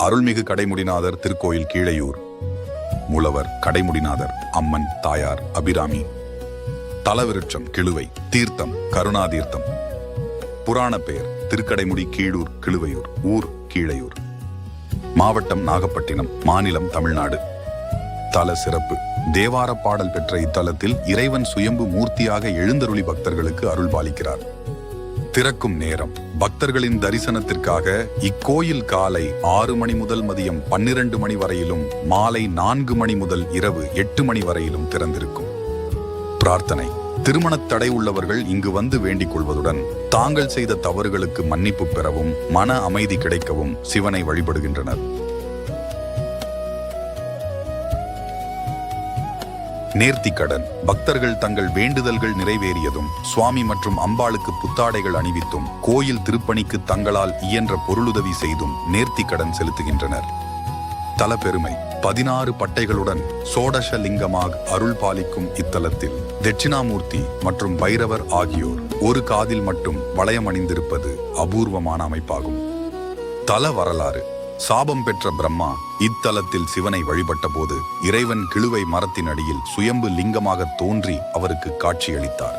அருள்மிகு கடைமுடிநாதர் திருக்கோயில் கீழையூர். மூலவர் கடைமுடிநாதர் அம்மன் தாயார் அபிராமி. தலவிருட்சம் கிழுவை தீர்த்தம் கருணாதீர்த்தம். புராண பெயர் திருக்கடைமுடி கீழூர் கிழுவையூர் ஊர் கீழையூர். மாவட்டம் நாகப்பட்டினம் மாநிலம் தமிழ்நாடு. தல சிறப்பு தேவார பாடல் பெற்ற இத்தலத்தில் இறைவன் சுயம்பு மூர்த்தியாக எழுந்தருளி பக்தர்களுக்கு அருள் பாலிக்கிறார் திறக்கும் நேரம். பக்தர்களின் தரிசனத்திற்காக இக்கோயில் காலை ஆறு மணி முதல் மதியம் பன்னிரண்டு மணி வரையிலும் மாலை நான்கு மணி முதல் இரவு எட்டு மணி வரையிலும் திறந்திருக்கும். பிரார்த்தனை. திருமணத் தடை உள்ளவர்கள் இங்கு வந்து வேண்டிக் கொள்வதுடன் தாங்கள் செய்த தவறுகளுக்கு மன்னிப்பு பெறவும் மன அமைதி கிடைக்கவும் சிவனை வழிபடுகின்றனர். நேர்த்திக்கடன் பக்தர்கள் தங்கள் வேண்டுதல்கள் நிறைவேறியதும் சுவாமி மற்றும் அம்பாளுக்கு புத்தாடைகள் அணிவித்தும் கோயில் திருப்பணிக்கு தங்களால் இயன்ற பொருளுதவி செய்தும் நேர்த்திக்கடன் செலுத்துகின்றனர். தல பெருமை பதினாறு பட்டைகளுடன் சோடச லிங்கமாக அருள் பாலிக்கும் இத்தலத்தில் தட்சிணாமூர்த்தி மற்றும் பைரவர் ஆகியோர் ஒரு காதில் மட்டும் வளையம் அணிந்திருப்பது அபூர்வமான அமைப்பாகும். தல வரலாறு. சாபம் பெற்ற பிரம்மா இத்தலத்தில் சிவனை வழிபட்ட போது இறைவன் கிழுவை மரத்தின் அடியில் சுயம்பு லிங்கமாக தோன்றி அவருக்கு காட்சியளித்தார்.